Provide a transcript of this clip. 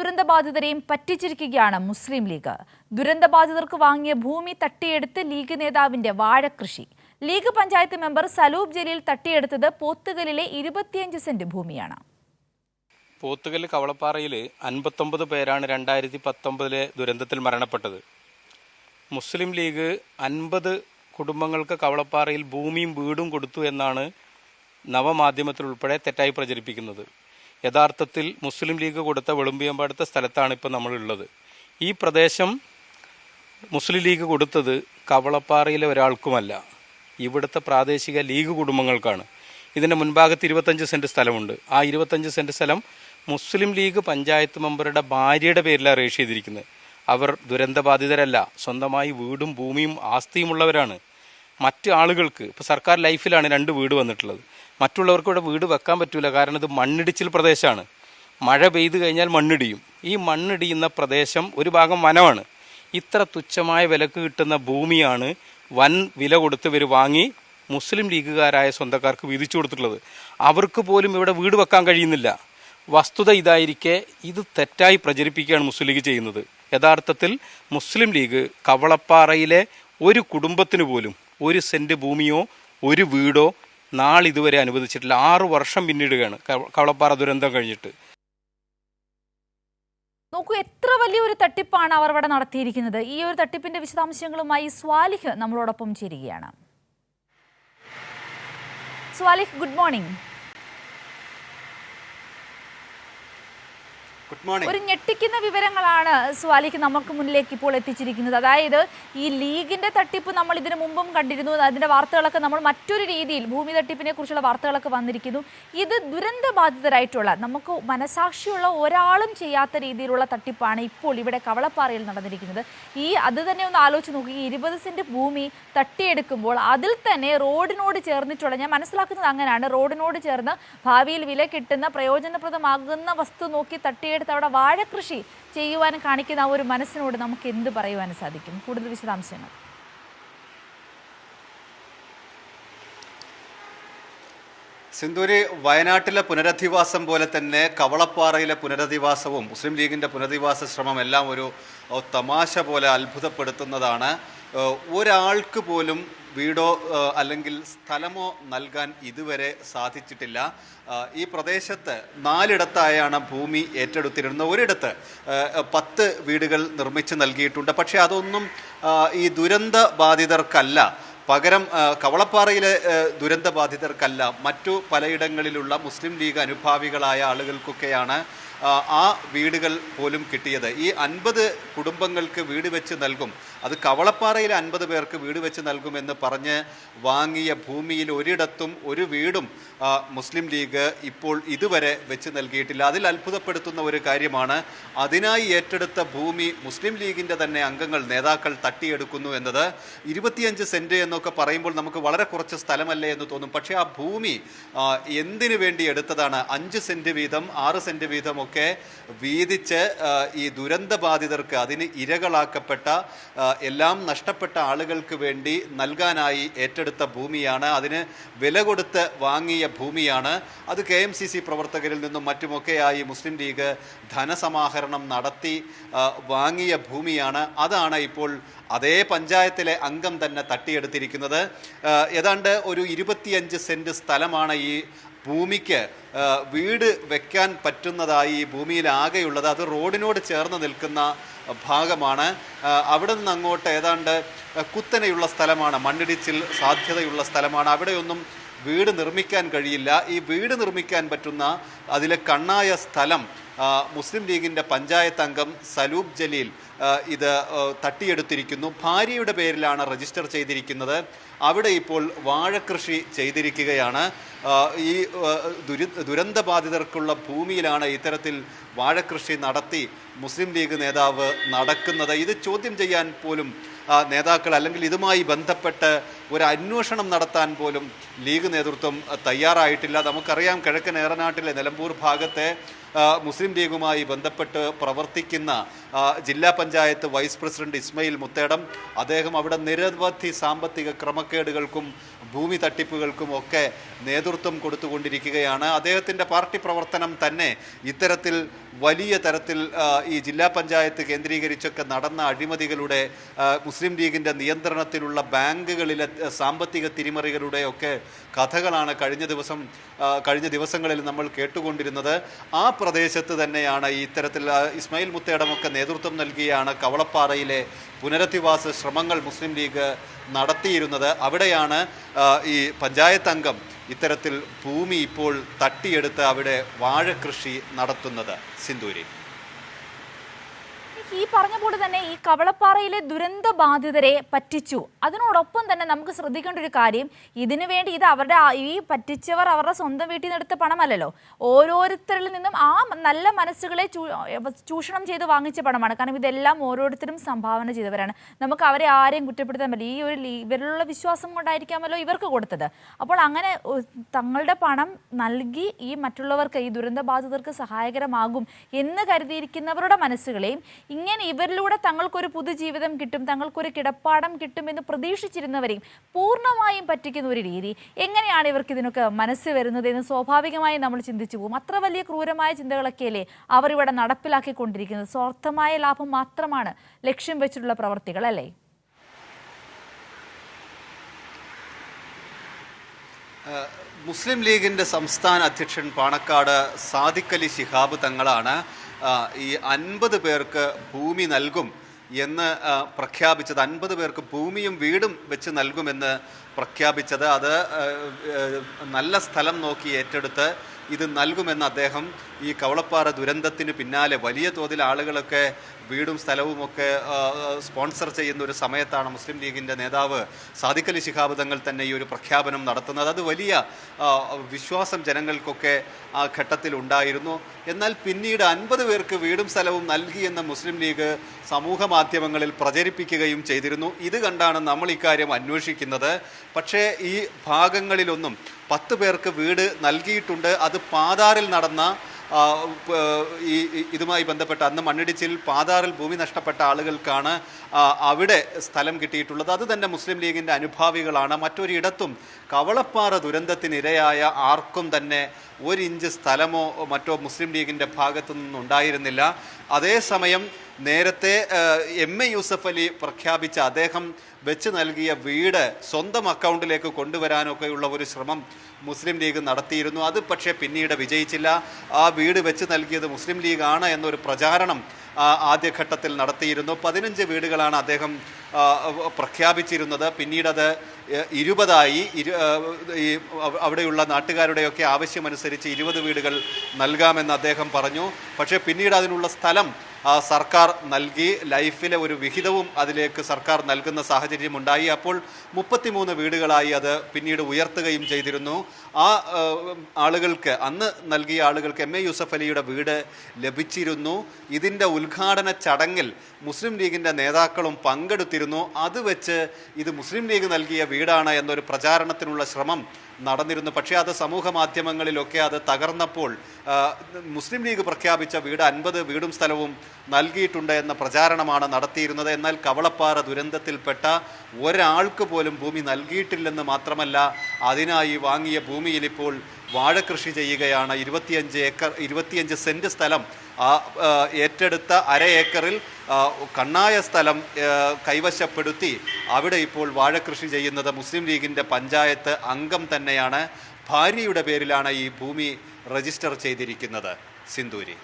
ദുരന്തബാധിതരെയും പറ്റിച്ചിരിക്കുകയാണ് മുസ്ലിം league. ദുരന്തബാധിതർക്ക് വാങ്ങിയ ഭൂമി തട്ടിയെടുത്ത് league നേതാവിന്റെ വാഴക്കൃഷി ലീഗ് പഞ്ചായത്ത് മെമ്പർ സലൂബ് ജലീൽ തട്ടിയെടുത്തത് പോത്തുകലിലെ ഇരുപത്തിയഞ്ച് സെന്റ് ഭൂമിയാണ്. പോത്തുകല്ല് കവളപ്പാറയിൽ അൻപത്തൊമ്പത് പേരാണ് രണ്ടായിരത്തി പത്തൊമ്പതിലെ ദുരന്തത്തിൽ മരണപ്പെട്ടത്. മുസ്ലിം ലീഗ് അൻപത് കുടുംബങ്ങൾക്ക് കവളപ്പാറയിൽ ഭൂമിയും വീടും കൊടുത്തു എന്നാണ് നവമാധ്യമത്തിൽ ഉൾപ്പെടെ തെറ്റായി പ്രചരിപ്പിക്കുന്നത്. യഥാർത്ഥത്തിൽ മുസ്ലിം ലീഗ് കൊടുത്ത വെളുമ്പിയമ്പാടത്തെ സ്ഥലത്താണ് ഇപ്പോൾ നമ്മളുള്ളത്. ഈ പ്രദേശം മുസ്ലിം ലീഗ് കൊടുത്തത് കവളപ്പാറയിലെ ഒരാൾക്കുമല്ല. ഇവിടുത്തെ പ്രാദേശിക ലീഗ് കുടുംബങ്ങൾക്കാണ്. ഇതിന്റെ മുൻഭാഗത്ത് ഇരുപത്തഞ്ച് സെന്റ് സ്ഥലമുണ്ട്. ആ ഇരുപത്തഞ്ച് സെന്റ് സ്ഥലം മുസ്ലിം ലീഗ് പഞ്ചായത്ത് മെമ്പറുടെ ഭാര്യയുടെ പേരിലാണ് രജിസ്റ്റർ ചെയ്തിരിക്കുന്നത്. അവർ ദുരന്തബാധിതരല്ല. സ്വന്തമായി വീടും ഭൂമിയും ആസ്തിയുമുള്ളവരാണ്. മറ്റ് ആളുകൾക്ക് ഇപ്പോൾ സർക്കാർ ലൈഫിലാണ് രണ്ട് വീട് വന്നിട്ടുള്ളത്. മറ്റുള്ളവർക്ക് ഇവിടെ വീട് വെക്കാൻ പറ്റൂല. കാരണം ഇത് മണ്ണിടിച്ചിൽ പ്രദേശമാണ്. മഴ പെയ്തു കഴിഞ്ഞാൽ മണ്ണിടിയും. ഈ മണ്ണിടിയുന്ന പ്രദേശം ഒരു ഭാഗം വനമാണ്. ഇത്ര തുച്ഛമായ വിലക്ക് കിട്ടുന്ന ഭൂമിയാണ് വൻ വില കൊടുത്ത് ഇവർ വാങ്ങി മുസ്ലിം ലീഗുകാരായ സ്വന്തക്കാർക്ക് വിധിച്ചു കൊടുത്തിട്ടുള്ളത്. അവർക്ക് പോലും ഇവിടെ വീട് വെക്കാൻ കഴിയുന്നില്ല. വസ്തുത ഇതായിരിക്കെ ഇത് തെറ്റായി പ്രചരിപ്പിക്കുകയാണ് മുസ്ലിം ലീഗ് ചെയ്യുന്നത്. യഥാർത്ഥത്തിൽ മുസ്ലിം ലീഗ് കവളപ്പാറയിലെ ഒരു കുടുംബത്തിന് പോലും ഒരു സെന്റ് ഭൂമിയോ ഒരു വീടോ നാളിതുവരെ അനുവദിച്ചിട്ടില്ല. ആറു വർഷം പിന്നിടുകയാണ്. കവ- കവളപ്പാറ ദുരന്തം കഴിഞ്ഞിട്ട്. നോക്കൂ എത്ര വലിയൊരു തട്ടിപ്പാണ് അവർ ഇവിടെ നടത്തിയിരിക്കുന്നത്. ഈ ഒരു തട്ടിപ്പിന്റെ വിശദാംശങ്ങളുമായി സ്വാലിഹ് നമ്മളോടൊപ്പം ചേരുകയാണ്. Swalih good morning good morning ഒരു ഞെട്ടിക്കുന്ന വിവരങ്ങളാണ് സ്വാലിക്ക് നമുക്ക് മുന്നിലേക്ക് ഇപ്പോൾ എത്തിച്ചിരിക്കുന്നത്. അതായത് ഈ ലീഗിന്റെ തട്ടിപ്പ് നമ്മൾ ഇതിനു മുമ്പും കണ്ടിരുന്നു. അതിന്റെ വാർത്തകളൊക്കെ നമ്മൾ മറ്റൊരു രീതിയിൽ ഭൂമി തട്ടിപ്പിനെ കുറിച്ചുള്ള വാർത്തകളൊക്കെ വന്നിരിക്കുന്നു. ഇത് ദുരന്ത ബാധിതരായിട്ടുള്ള നമുക്ക് മനസാക്ഷിയുള്ള ഒരാളും ചെയ്യാത്ത രീതിയിലുള്ള തട്ടിപ്പാണ് ഇപ്പോൾ ഇവിടെ കവളപ്പാറയിൽ നടന്നിരിക്കുന്നത്. ഈ അത് തന്നെ ഒന്ന് ആലോചിച്ച് നോക്കി. ഇരുപത് സെന്റ് ഭൂമി തട്ടിയെടുക്കുമ്പോൾ അതിൽ തന്നെ റോഡിനോട് ചേർന്നിട്ടുള്ള ഞാൻ മനസ്സിലാക്കുന്നത് അങ്ങനെയാണ് റോഡിനോട് ചേർന്ന് ഭാവിയിൽ വില കിട്ടുന്ന പ്രയോജനപ്രദമാകുന്ന വസ്തു നോക്കി തട്ടിയെടുത്ത് അവിടെ വാഴകൃഷി ചെയ്യുവാൻ കാണിക്കുന്ന ആ ഒരു മനസ്സിനോട് നമുക്ക് എന്ത് പറയുവാൻ സാധിക്കും? കൂടുതൽ വിശദാംശങ്ങൾ. സിന്ദൂരി വയനാട്ടിലെ പുനരധിവാസം പോലെ തന്നെ കവളപ്പാറയിലെ പുനരധിവാസവും മുസ്ലിം ലീഗിന്റെ പുനരധിവാസ ശ്രമം എല്ലാം ഒരു തമാശ പോലെ അത്ഭുതപ്പെടുത്തുന്നതാണ്. ഒരാൾക്ക് പോലും വീടോ അല്ലെങ്കിൽ സ്ഥലമോ നൽകാൻ ഇതുവരെ സാധിച്ചിട്ടില്ല. ഈ പ്രദേശത്ത് നാലിടത്തായാണ് ഭൂമി ഏറ്റെടുത്തിരുന്നത്. ഒരിടത്ത് പത്ത് വീടുകൾ നിർമ്മിച്ച് നൽകിയിട്ടുണ്ട്. പക്ഷേ അതൊന്നും ഈ ദുരന്ത ബാധിതർക്കല്ല. പകരം കവളപ്പാറയിലെ ദുരന്ത ബാധിതർക്കല്ല. മറ്റു പലയിടങ്ങളിലുള്ള മുസ്ലിം ലീഗ് അനുഭാവികളായ ആളുകൾക്കൊക്കെയാണ് ആ വീടുകൾ പോലും കിട്ടിയത്. ഈ അൻപത് കുടുംബങ്ങൾക്ക് വീട് വെച്ച് നൽകും അത് കവളപ്പാറയിൽ അൻപത് പേർക്ക് വീട് വെച്ച് നൽകുമെന്ന് പറഞ്ഞ് വാങ്ങിയ ഭൂമിയിൽ ഒരിടത്തും ഒരു വീടും മുസ്ലിം ലീഗ് ഇപ്പോൾ ഇതുവരെ വെച്ച് നൽകിയിട്ടില്ല. അതിൽ അത്ഭുതപ്പെടുത്തുന്ന ഒരു കാര്യമാണ് അതിനായി ഏറ്റെടുത്ത ഭൂമി മുസ്ലിം ലീഗിന്റെ തന്നെ അംഗങ്ങൾ നേതാക്കൾ തട്ടിയെടുക്കുന്നു എന്നത്. ഇരുപത്തിയഞ്ച് സെന്റ് എന്നൊക്കെ പറയുമ്പോൾ നമുക്ക് വളരെ കുറച്ച് സ്ഥലമല്ലേ എന്ന് തോന്നും. പക്ഷേ ആ ഭൂമി എന്തിനു വേണ്ടി എടുത്തതാണ്? അഞ്ച് സെന്റ് വീതം ആറ് സെന്റ് വീതമൊക്കെ വീതിച്ച് ഈ ദുരന്തബാധിതർക്ക് അതിന് ഇരകളാക്കപ്പെട്ട എല്ലാം നഷ്ടപ്പെട്ട ആളുകൾക്ക് വേണ്ടി നൽകാനായി ഏറ്റെടുത്ത ഭൂമിയാണ്. അതിന് വില കൊടുത്ത് വാങ്ങിയ ഭൂമിയാണ്. അത് കെ എം സി സി പ്രവർത്തകരിൽ നിന്നും മറ്റുമൊക്കെയായി മുസ്ലിം ലീഗ് ധനസമാഹരണം നടത്തി വാങ്ങിയ ഭൂമിയാണ്. അതാണ് ഇപ്പോൾ അതേ പഞ്ചായത്തിലെ അംഗം തന്നെ തട്ടിയെടുത്തിരിക്കുന്നത്. ഏതാണ്ട് ഒരു ഇരുപത്തിയഞ്ച് സെന്റ് സ്ഥലമാണ് ഈ ഭൂമിക്ക് വീട് വെക്കാൻ പറ്റുന്നതായി ഈ ഭൂമിയിൽ ആകെയുള്ളത് അത് റോഡിനോട് ചേർന്ന് നിൽക്കുന്ന ഭാഗമാണ്. അവിടെ നിന്ന് അങ്ങോട്ട് ഏതാണ്ട് കുത്തനെയുള്ള സ്ഥലമാണ് മണ്ണിടിച്ചിൽ സാധ്യതയുള്ള സ്ഥലമാണ്. അവിടെയൊന്നും വീട് നിർമ്മിക്കാൻ കഴിയില്ല. ഈ വീട് നിർമ്മിക്കാൻ പറ്റുന്ന അതിലെ കണ്ണായ സ്ഥലം മുസ്ലിം ലീഗിന്റെ പഞ്ചായത്ത് അംഗം സലൂബ് ജലീൽ ഇത് തട്ടിയെടുത്തിരിക്കുന്നു. ഭാര്യയുടെ പേരിലാണ് രജിസ്റ്റർ ചെയ്തിരിക്കുന്നത്. അവിടെ ഇപ്പോൾ വാഴക്കൃഷി ചെയ്തിരിക്കുകയാണ്. ഈ ദുരി ദുരന്തബാധിതർക്കുള്ള ഭൂമിയിലാണ് ഇത്തരത്തിൽ വാഴക്കൃഷി നടത്തി മുസ്ലിം ലീഗ് നേതാവ് നടക്കുന്നത്. ഇത് ചോദ്യം ചെയ്യാൻ പോലും നേതാക്കൾ അല്ലെങ്കിൽ ഇതുമായി ബന്ധപ്പെട്ട് ഒരു അന്വേഷണം നടത്താൻ പോലും ലീഗ് നേതൃത്വം തയ്യാറായിട്ടില്ല. നമുക്കറിയാം കിഴക്കൻ ഏറനാട്ടിലെ നിലമ്പൂർ ഭാഗത്തെ മുസ്ലിം ലീഗുമായി ബന്ധപ്പെട്ട് പ്രവർത്തിക്കുന്ന ജില്ലാ പഞ്ചായത്ത് വൈസ് പ്രസിഡന്റ് ഇസ്മയിൽ മുത്തേടം അദ്ദേഹം അവിടെ നിരവധി സാമ്പത്തിക ക്രമക്കേടുകൾക്കും ഭൂമി തട്ടിപ്പുകൾക്കും ഒക്കെ നേതൃത്വം കൊടുത്തുകൊണ്ടിരിക്കുകയാണ്. അദ്ദേഹത്തിന്റെ പാർട്ടി പ്രവർത്തനം തന്നെ ഇത്തരത്തിൽ വലിയ തരത്തിൽ ഈ ജില്ലാ പഞ്ചായത്ത് കേന്ദ്രീകരിച്ചൊക്കെ നടന്ന അഴിമതികളുടെ മുസ്ലിം ലീഗിന്റെ നിയന്ത്രണത്തിലുള്ള ബാങ്കുകളിലെ സാമ്പത്തിക തിരിമറികളുടെ ഒക്കെ കഥകളാണ് കഴിഞ്ഞ ദിവസം കഴിഞ്ഞ ദിവസങ്ങളിൽ നമ്മൾ കേട്ടുകൊണ്ടിരുന്നത്. ആ പ്രദേശത്ത് തന്നെയാണ് ഇത്തരത്തിൽ ഇസ്മായിൽ മുത്തേടമൊക്കെ നേതൃത്വം നൽകിയാണ് കവളപ്പാറയിലെ പുനരധിവാസ ശ്രമങ്ങൾ മുസ്ലിം ലീഗ് നടത്തിയിരുന്നത്. അവിടെയാണ് ഈ പഞ്ചായത്ത് അംഗം ഇത്തരത്തിൽ ഭൂമി ഇപ്പോൾ തട്ടിയെടുത്ത് അവിടെ വാഴ കൃഷി നടത്തുന്നത്. സിന്ദൂരി. ഈ പറഞ്ഞ പോലെ തന്നെ ഈ കവളപ്പാറയിലെ ദുരന്ത ബാധിതരെ പറ്റിച്ചു. അതിനോടൊപ്പം തന്നെ നമുക്ക് ശ്രദ്ധിക്കേണ്ട ഒരു കാര്യം ഇതിനു വേണ്ടി ഇത് അവരുടെ ഈ പറ്റിച്ചവർ അവരുടെ സ്വന്തം വീട്ടിൽ നിന്ന് എടുത്ത പണമല്ലല്ലോ. ഓരോരുത്തരിൽ നിന്നും ആ നല്ല മനസ്സുകളെ ചൂഷണം ചെയ്ത് വാങ്ങിച്ച പണമാണ്. കാരണം ഇതെല്ലാം ഓരോരുത്തരും സംഭാവന ചെയ്തവരാണ്. നമുക്ക് അവരെ ആരെയും കുറ്റപ്പെടുത്താൻ പറ്റില്ല. ഈ ഒരു ഇവരിലുള്ള വിശ്വാസം കൊണ്ടായിരിക്കാമല്ലോ ഇവർക്ക് കൊടുത്തത്. അപ്പോൾ അങ്ങനെ തങ്ങളുടെ പണം നൽകി ഈ മറ്റുള്ളവർക്ക് ഈ ദുരന്ത ബാധിതർക്ക് സഹായകരമാകും എന്ന് കരുതിയിരിക്കുന്നവരുടെ മനസ്സുകളെയും ഇങ്ങനെ ഇവരിലൂടെ തങ്ങൾക്കൊരു പുതുജീവിതം കിട്ടും തങ്ങൾക്കൊരു കിടപ്പാടം കിട്ടും എന്ന് പ്രതീക്ഷിച്ചിരുന്നവരെയും പൂർണമായും പറ്റിക്കുന്ന ഒരു രീതി. എങ്ങനെയാണ് ഇവർക്ക് ഇതിനൊക്കെ മനസ്സ് വരുന്നത് എന്ന് സ്വാഭാവികമായും നമ്മൾ ചിന്തിച്ചു പോകും. അത്ര വലിയ ക്രൂരമായ ചിന്തകളൊക്കെയല്ലേ അവർ ഇവിടെ നടപ്പിലാക്കിക്കൊണ്ടിരിക്കുന്നത്. സ്വാർത്ഥമായ ലാഭം മാത്രമാണ് ലക്ഷ്യം വെച്ചിട്ടുള്ള പ്രവർത്തികൾ അല്ലേ? ഏഹ് മുസ്ലിം ലീഗിന്റെ സംസ്ഥാന അധ്യക്ഷൻ പാണക്കാട് സാദിഖലി ശിഹാബ് തങ്ങളാണ് ഈ അൻപത് പേർക്ക് ഭൂമി നൽകും എന്ന് പ്രഖ്യാപിച്ചത്. അൻപത് പേർക്ക് ഭൂമിയും വീടും വെച്ച് നൽകുമെന്ന് പ്രഖ്യാപിച്ചത്. അത് നല്ല സ്ഥലം നോക്കി ഏറ്റെടുത്ത് ഇത് നൽകുമെന്ന് അദ്ദേഹം ഈ കവളപ്പാറ ദുരന്തത്തിന് പിന്നാലെ വലിയ തോതിൽ ആളുകളൊക്കെ വീടും സ്ഥലവുമൊക്കെ സ്പോൺസർ ചെയ്യുന്ന ഒരു സമയത്താണ് മുസ്ലിം ലീഗിന്റെ നേതാവ് സാദിഖലി ശിഹാബ് തങ്ങൾ തന്നെ ഈ ഒരു പ്രഖ്യാപനം നടത്തുന്നത്. അത് വലിയ വിശ്വാസം ജനങ്ങൾക്കൊക്കെ ആ ഘട്ടത്തിൽ ഉണ്ടായിരുന്നു. എന്നാൽ പിന്നീട് അൻപത് പേർക്ക് വീടും സ്ഥലവും നൽകിയെന്ന് മുസ്ലിം ലീഗ് സമൂഹ മാധ്യമങ്ങളിൽ പ്രചരിപ്പിക്കുകയും ചെയ്തിരുന്നു. ഇത് കണ്ടാണ് നമ്മൾ ഇക്കാര്യം അന്വേഷിക്കുന്നത്. പക്ഷേ ഈ ഭാഗങ്ങളിലൊന്നും പത്ത് പേർക്ക് വീട് നൽകിയിട്ടുണ്ട്. അത് പാതാറിൽ നടന്ന ഈ ഇതുമായി ബന്ധപ്പെട്ട അന്ന് മണ്ണിടിച്ചിൽ പാതാറിൽ ഭൂമി നഷ്ടപ്പെട്ട ആളുകൾക്കാണ് അവിടെ സ്ഥലം കിട്ടിയിട്ടുള്ളത്. അത് തന്നെ മുസ്ലിം ലീഗിന്റെ അനുഭാവികളാണ്. മറ്റൊരിടത്തും കവളപ്പാറ ദുരന്തത്തിനിരയായ ആർക്കും തന്നെ ഒരു ഇഞ്ച് സ്ഥലമോ മറ്റോ മുസ്ലിം ലീഗിന്റെ ഭാഗത്തു നിന്നുണ്ടായിരുന്നില്ല. അതേസമയം നേരത്തെ എം എ യൂസഫ് അലി പ്രഖ്യാപിച്ച അദ്ദേഹം വെച്ച് നൽകിയ വീട് സ്വന്തം അക്കൗണ്ടിലേക്ക് കൊണ്ടുവരാനൊക്കെയുള്ള ഒരു ശ്രമം മുസ്ലിം ലീഗ് നടത്തിയിരുന്നു. അത് പക്ഷേ പിന്നീട് വിജയിച്ചില്ല. ആ വീട് വെച്ച് നൽകിയത് മുസ്ലിം ലീഗാണ് എന്നൊരു പ്രചാരണം ആദ്യഘട്ടത്തിൽ നടത്തിയിരുന്നു. പതിനഞ്ച് വീടുകളാണ് അദ്ദേഹം പ്രഖ്യാപിച്ചിരുന്നത്. പിന്നീടത് ഇരുപതായി. ഇരു ഈ അവ- അവിടെയുള്ള നാട്ടുകാരുടെയൊക്കെ ആവശ്യമനുസരിച്ച് ഇരുപത് വീടുകൾ നൽകാമെന്ന് അദ്ദേഹം പറഞ്ഞു. പക്ഷേ പിന്നീട് അതിനുള്ള സ്ഥലം സർക്കാർ നൽകി ലൈഫിലെ ഒരു വിഹിതവും അതിലേക്ക് സർക്കാർ നൽകുന്ന സാഹചര്യം ഉണ്ടായി. അപ്പോൾ മുപ്പത്തിമൂന്ന് വീടുകളായി അത് പിന്നീട് ഉയർത്തുകയും ചെയ്തിരുന്നു. ആ, ആളുകൾക്ക് അന്ന് നൽകിയ ആളുകൾക്ക് എം എ യൂസഫ് അലിയുടെ വീട് ലഭിച്ചിരുന്നു. ഇതിന്റെ ഉദ്ഘാടന ചടങ്ങിൽ മുസ്ലിം ലീഗിന്റെ നേതാക്കളും പങ്കെടുത്തിരുന്നു. അത് വെച്ച് ഇത് മുസ്ലിം ലീഗ് നൽകിയ വീടാണ് എന്നൊരു പ്രചാരണത്തിനുള്ള ശ്രമം നടന്നിരുന്നു. പക്ഷേ അത് സമൂഹ മാധ്യമങ്ങളിലൊക്കെ അത് തകർന്നപ്പോൾ മുസ്ലിം ലീഗ് പ്രഖ്യാപിച്ച വീട് അൻപത് വീടും സ്ഥലവും നൽകിയിട്ടുണ്ട് എന്ന പ്രചാരണമാണ് നടത്തിയിരുന്നത്. എന്നാൽ കവളപ്പാറ ദുരന്തത്തിൽപ്പെട്ട ഒരാൾക്ക് പോലും ഭൂമി നൽകിയിട്ടില്ലെന്ന് മാത്രമല്ല അതിനായി വാങ്ങിയ ഭൂമിയിൽ ഇപ്പോൾ വാഴകൃഷി ചെയ്യുകയാണ്. ഇരുപത്തിയഞ്ച് ഏക്കർ ഇരുപത്തിയഞ്ച് സെന്റ് സ്ഥലം ആ, ഏറ്റെടുത്ത അര ഏക്കറിൽ കണ്ണായ സ്ഥലം കൈവശപ്പെടുത്തി അവിടെ ഇപ്പോൾ വാഴ കൃഷി ചെയ്യുന്നത് മുസ്ലിം ലീഗിന്റെ പഞ്ചായത്ത് അംഗം തന്നെയാണ്. ഭാര്യയുടെ പേരിലാണ് ഈ ഭൂമി രജിസ്റ്റർ ചെയ്തിരിക്കുന്നത്. സിന്ദൂരി.